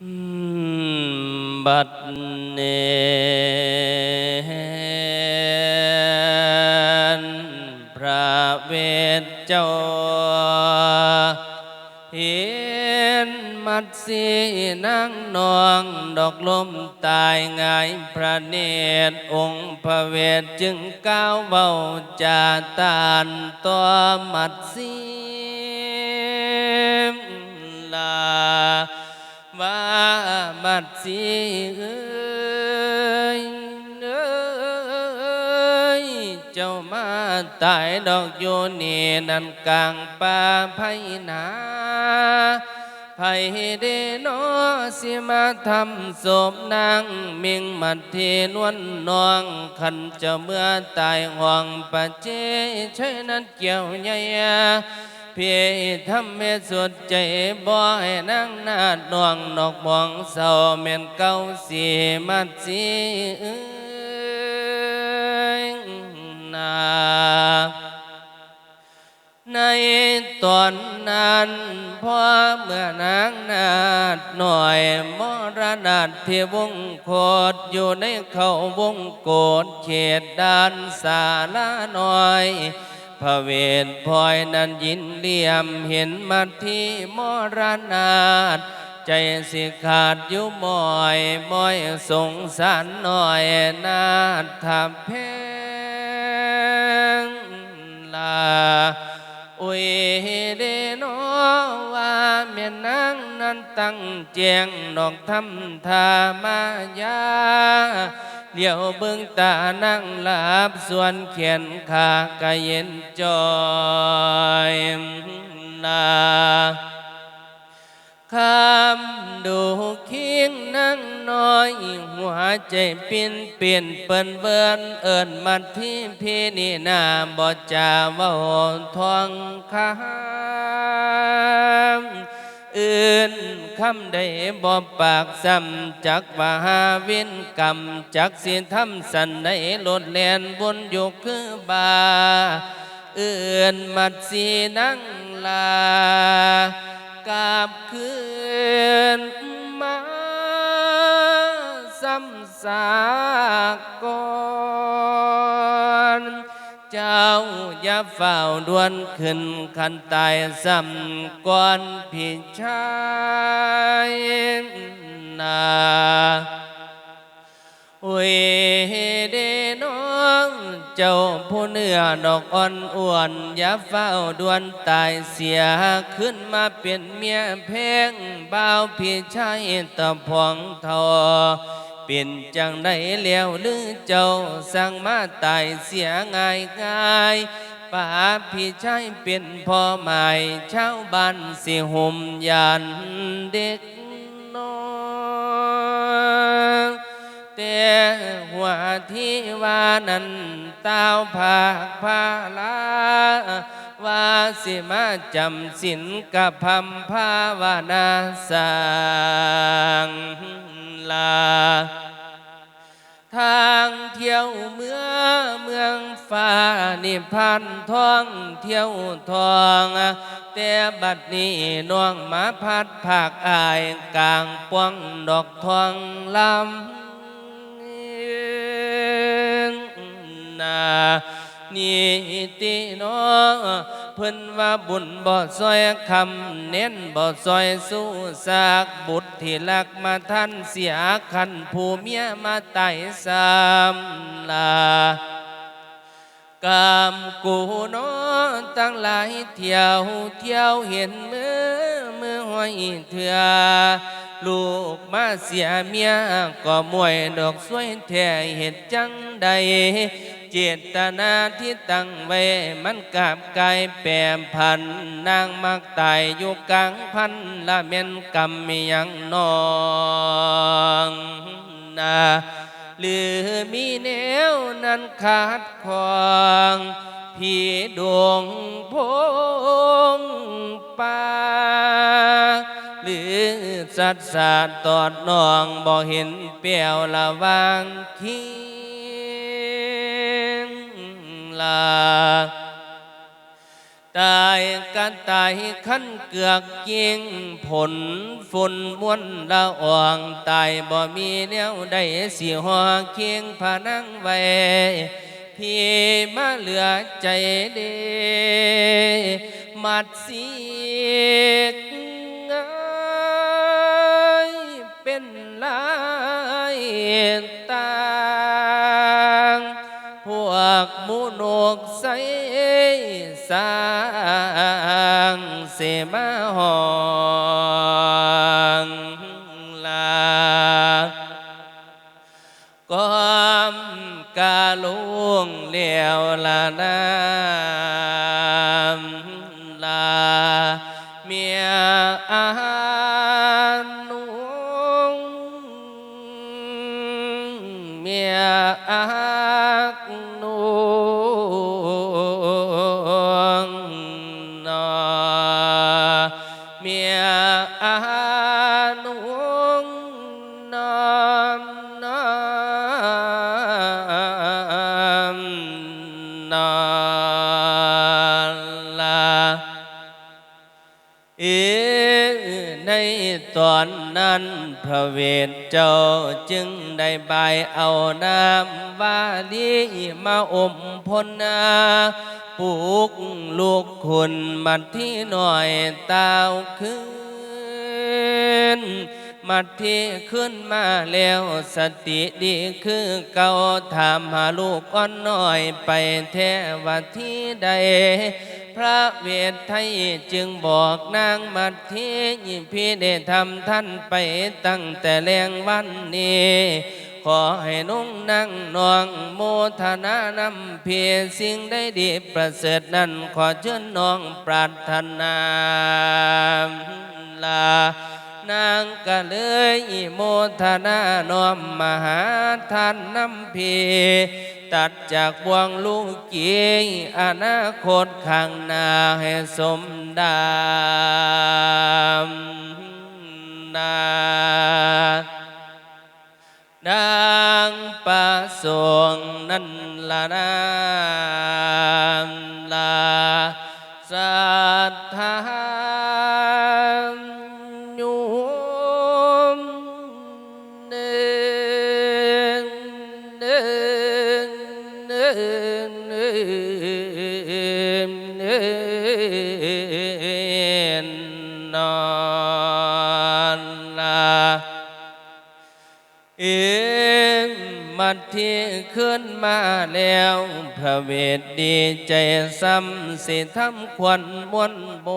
บัดเนนพระเวทเจ้าเห็นมัดสีนางนองดอกลมตายงายพระเนตรองค์พระเวทจึงก้าวเบาจาตานตัวมัดสี ดสีเอ้ยเอ้ยเจ้ามาตายดอกโยนีนันกลางป่าไพนาไผเดโนสิมาทำศพนางมิงมัดเทนวนนองขันเจะเมื่อตายห่วงปะเจใช้นั้นเกี่ยวใหญ่ พีทำให้สุดใจบ่ให้นางนาดดวงนอกมองเศร้าเม่นเก้าสีมัดสีเอ้ยนาในตอนนั้นพ่อเมื่อนางนาดหน่อยมรณาที่วงโคดอยู่ในเขาวงโกดเขตด้านสาลาน้อย พระเวทพลอยนั้นยินเลี่ยมเห็นมาที่มรณาดใจสิขาดอยู่มอยมอยสงสารหน่อยนาดทับเพงลาอุยเดโนว่าเมียนนางนั้นตั้งแจงดอกทำทามายา เลี้ยวเบิ่งตานั่งหลับส่วนเขียนขากะเย็นจอยนาคำดูเคิงนั่งน้อย หัวใจปินเปลี่ยนเปิ้นเวินเอิญมาที่พี่นี่นาบอจาว่าทองคำ อื่นคำใดบ่ปากซ้ำจักว่าหาวินกรรมจักสิทำสันใดโลดแลนบนอยู่คือบาเอื่นมัดสีนั่งลากาบคืนมาซ้ำสากกอนเจ้าอย่า เฝ้าดวนขึ้นขันตายซ้ำก่อนพี่ชายนาโอ้ยเดน้องเจ้าผู้เนื้อดอกอ่อนอ้วนอย่าเฝ้าดวนตายเสียขึ้นมาเป็นเมียเพลงบ่าวพี่ชายตะพองทอเป็นจังได้แล้วหรือเจ้าสั่งมาตายเสียง่ายง่าย ป้าพี่ชายเป็นพ่อใหม่ชาวบ้านสิหุมยันเด็กน้อยแต่หัวที่ว่านั้นเต้าผากพาลาว่าสิมาจำสินกับพำภาวนาสังลา ทางเที่ยวเมืองเมืองฟ้านิพันท่องเที่ยวทองแต่บัดนี้น้องมาพัดภาคอายกลางปวงดอกทองลำนา นี่ติโนเพิ่นว่าบุญบ่ซอยคำเน้นบ่ซอยสู้ซากบุตรที่ลักมาท่านเสียคันผู้เมียมาไต่สามลากามกูโนตั้งหลายเที่ยวเที่ยวเห็นมือมือห้อยเถื่อลูกมาเสียเมียก็มวยดอกสวยแท้เห็ดจังใด เจตนาที่ตั้งไว้มันกับกายแปรพัน นางมักตายอยู่กลางพันละเมนกรรมมียังนองนาหรือมีแนวนั้นขาดขวางพี่ดวงพงป่าหรือสัตว์สาตอดนองบ่เห็นเปรียวละวางคิง ลาตายกันตายขั้นเกือกยิงผลฝุ่นมวนละอ่องตายบ่มีแนวใดสิหัวเคียงผานังไว้พี่มาเหลือใจเดมัดสีกเอยเป็นลายากมูนกใสสางเสมาหอ นั้นพระเวทเจ้าจึงได้บายเอาน้ำวาลีมาอมพลนาปลูกลูกคุณมัดที่หน่อยตาวขึ้นมัดที่ขึ้นมาแล้วสติดีคือเก่าถามหาลูกอ่อนน้อยไปแท้ว่าที่ใด พระเวทไทยจึงบอกนางมัดทียิพี่ได้ทำท่านไปตั้งแต่แรงวันนี้ขอให้นุ่งนั่งนองโมทนานำเพียสิ่งได้ดีประเสริฐนั้นขอเชิญน้องปรารถนาลานางก็เลยโมทนาน้อมมหาทานน้ำพี ตัดจากบวงลูกกีอนาคตข้างหน้าให้สมดามนาดางประสงนั้นละนาม ระเวทดีใจซ้ำสิทำควันมวนโบ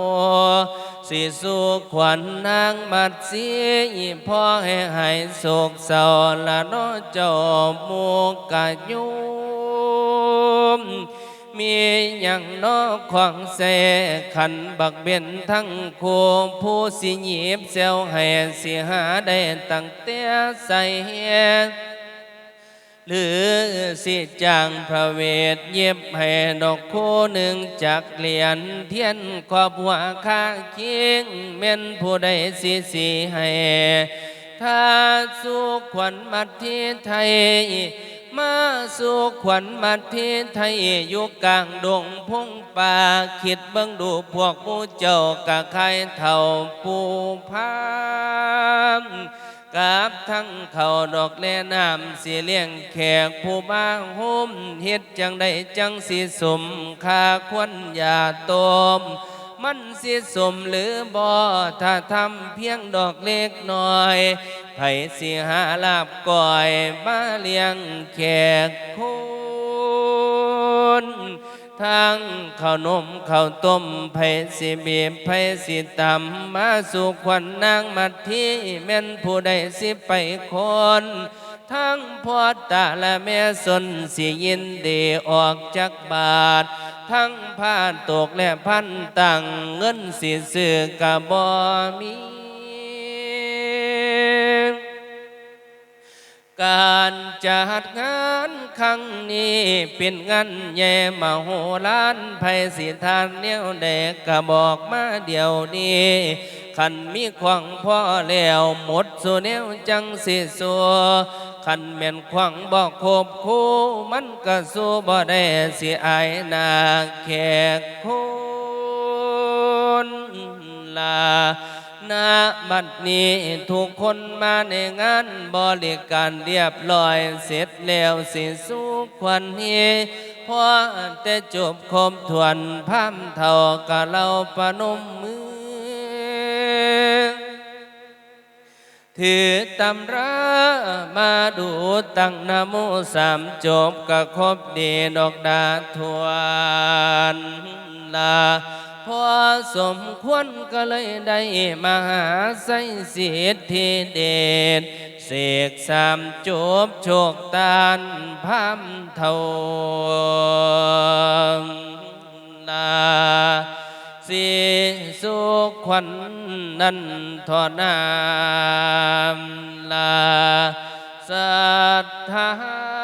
สิสู่ขวัญนางมัดสีพ่อให้หายโศกเศร้าละน้อเจ้าหมูกะยุมมีอย่างนอกขวางแสขันบักเบนทั้งคู่ผู้สิหยิบเซลให้สิหาได้ตั้งแต่ใส่ หรือสิจางพระเวทเย็บให้ดอกโคหนึ่งจากเหรียญเทียนขอบหัวข้าเคียงเม่นผู้ใดสิสีให้ถ้าสู่ขวัญมัดที่ไทย มาสู่ขวัญมัดที่ไทยอยู่กลางดงพงป่าคิดเบิ่งดูพวกหมูเจ้ากะใครเท่าปูพาม กับทั้งเขาดอกแลน้ำสีเลี้ยงแขกผู้มาหุ้มเฮ็ดจังได้จังสีสมคาควนยาตมมันสิสมหรือบ่ถ้าทำเพียงดอกเล็กน้อยไผสิหาลาบก่อยมาเลี้ยงแขกคน ทั้งข้าวนมข้าวต้มไผสิบีบไผสิตำมาสู่ขวัญนางมัดที่แม่นผู้ใดสิไปคนทั้งพ่อตาและแม่สนสิยินดีออกจากบาท ทั้งผ้าตกและพันตังเงินสิซื้อกะบ่มี การจัดงานครั้งนี้เป็นงานแย่มาโหลานไพสิทานเนี่ยเด็กก็บอกมาเดียวนี้ขันมีขวางพ่อแล้วหมดสู่แนวจังสิสัวขันแม่นขวางบอกคบคู่มันก็สู้บ่ได้สิอายหนาแขกคนลา ณบัดนี้ทุกคนมาในงานบริการเรียบร้อยเสร็จแล้วสิสู้ควันเฮพอแต่จบคมทวนพามเท่ากะเราปนมมือ ถือตำรามาดูตั้งนโมสามจบกะครบดีดอกดาทวนลา พอสมควรก็เลยได้มาหาใส่เสียทีเดชเสกสามจบโชคตานพามเทาลาสีสุขควันนันทอนามลาสัทธา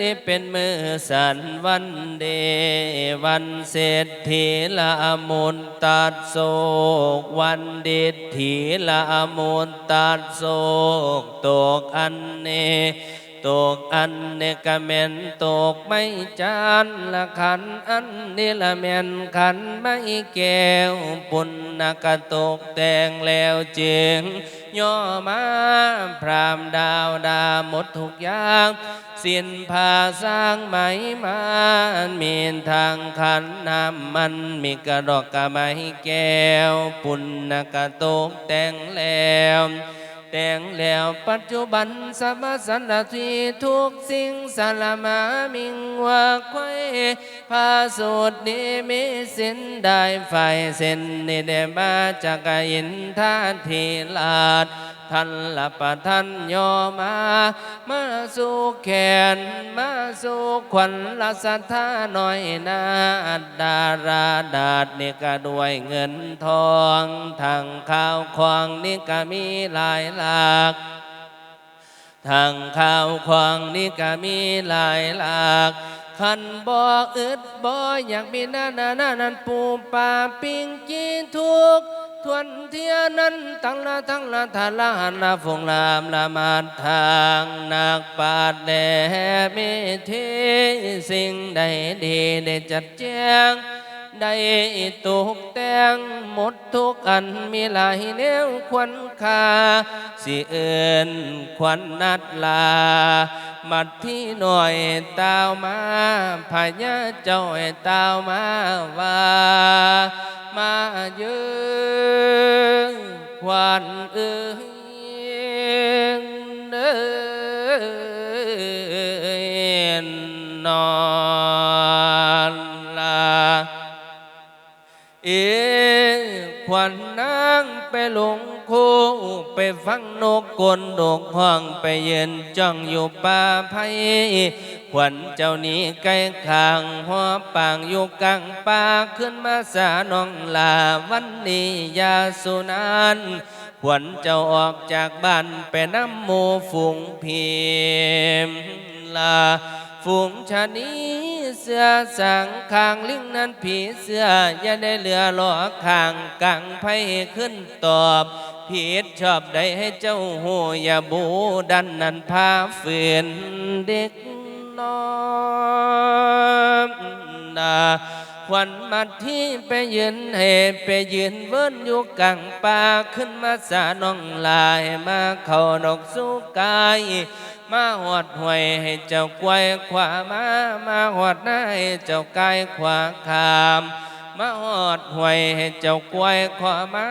นี่เป็นมือสันวันเดวันเศรษฐีละมุนตัดโศกวันเด็ดถีละมุนตัดโศกตกอันเน ตกอันเนกะเมนตกไม่จานละขันอันนี่ละเมนขันไม่แก้วปุณนกะตกแต่งแล้วจึงย่อมาพรามดาวดาหมดทุกอย่างสิ้นผาสร้างไหมมันมีทางขันน้ำมันมีกระดอกกระไม้แก้ว ปุณนกะตกแต่งแล้ว แต่งแล้วปัจจุบันสมสันทีทุกสิ่งสารมามิงว่าไข่พาสูตรนี้มีสินได้ไฟเส้นนี่ได้มาจากอินทาทีลาด ท่านละปะท่านย่อมา มาสู่แขน มาสู่ขวัญละสัทธาหน่อยนาดาราดาดนี่ก็ด้วยเงินทองทางข้าวของนี่ก็มีหลายหลากทางข้าวควางนี่ก็มีหลายหลากขันบ่อึดบ่อยากมีนานานานันปูปลาปิงจีนทุก ทวนเทียนั้นทั้งละทั้งละทาละหันละฟงลามละมาทางนักปาดแด่มีเทสิ่งใดดีได้จัดแจงได้ตกแต่งหมดทุกอันมีหลายแนวควันคาสิเอินควันนัดลา มัดที่หน่อยตาวมาพญาเจ้าให้ตาวมาว่า ควันเอ้ยเอ้ยนอนลาเอขวัญนางไปหลงโคไปฟังนกกลดกห้องไปเย็นจ้องอยู่ป่าไผ่ขวัญเจ้านี้ใกล้ขางหัวปางอยู่กลางป่าขึ้นมาสาน้องลาวันนี้ยาสุนาน ขวัญเจ้าออกจากบ้านไปน้ำหมูฝูงพิมลาฝูงชานีเสื้อสังคางลิงนั้นผีเสืออย่าได้เหลือหลอคางกังไพขึ้นตอบผิดชอบได้ให้เจ้าหูอย่าบูดันนันพาฝืนเด็กน้อยนา ควันมาที่ไปยืนเหไปยืนเวินอยู่กลางป่าขึ้นมาสาน้องลายมาเข้าดอกสู้กาย มาหอดหวยให้เจ้าควายขวามามาหอดหน้าให้เจ้ากายขวาขาม มาหอดหวยให้เจ้าควายขวามา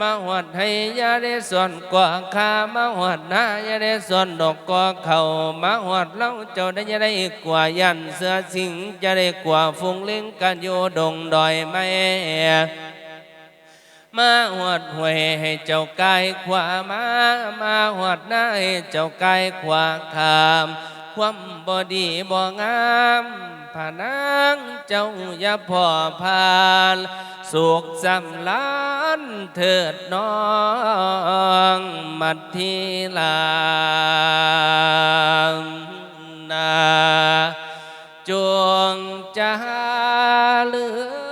มาหวดให้ยาได้ส่วนกว่าคามาหวดนายาได้ส่วนดอกกว่าเขามาหวดเล่าเจ้าได้ยาได้กว่ายันเสือสิงจะได้กว่าฟุ้งลิงกันโยดงดอยไม่มาหวดหวยให้เจ้ากายขวามามาหวดน้าให้เจ้ากายขวาขามความบอดีบ่งามผานางเจ้าอย่าพ่อพาน สุขจำล้านเถิดน้องมัดทธิลานาจวงจะลือ